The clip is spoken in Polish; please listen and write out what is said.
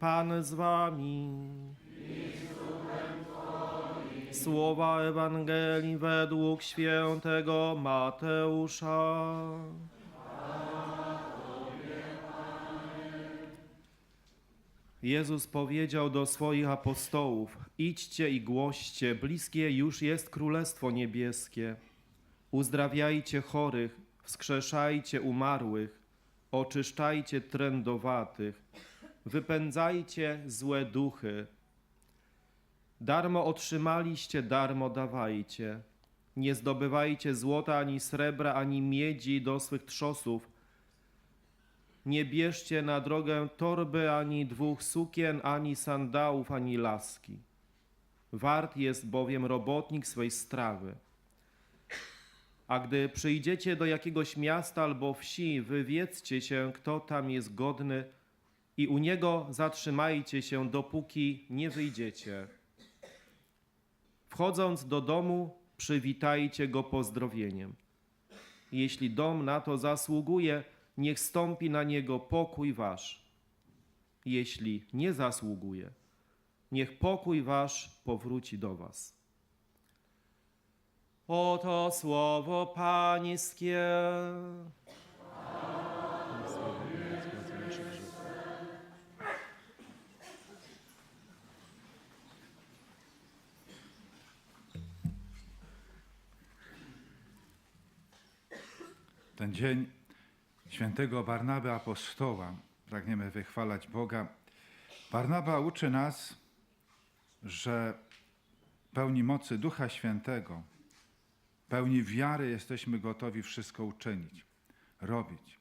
Pan z wami. Słowa Ewangelii według świętego Mateusza. Jezus powiedział do swoich apostołów: Idźcie i głoście, bliskie już jest Królestwo Niebieskie. Uzdrawiajcie chorych, wskrzeszajcie umarłych, oczyszczajcie trędowatych, wypędzajcie złe duchy. Darmo otrzymaliście, darmo dawajcie. Nie zdobywajcie złota ani srebra, ani miedzi do swych trzosów. Nie bierzcie na drogę torby, ani dwóch sukien, ani sandałów, ani laski. Wart jest bowiem robotnik swej strawy. A gdy przyjdziecie do jakiegoś miasta albo wsi, wywiedzcie się, kto tam jest godny i u niego zatrzymajcie się, dopóki nie wyjdziecie. Wchodząc do domu, przywitajcie go pozdrowieniem. Jeśli dom na to zasługuje, niech stąpi na niego pokój wasz. Jeśli nie zasługuje, niech pokój wasz powróci do was. Oto słowo Pańskie. Ten dzień świętego Barnaby Apostoła pragniemy wychwalać Boga. Barnaba uczy nas, że pełni mocy Ducha Świętego, pełni wiary jesteśmy gotowi wszystko uczynić, robić.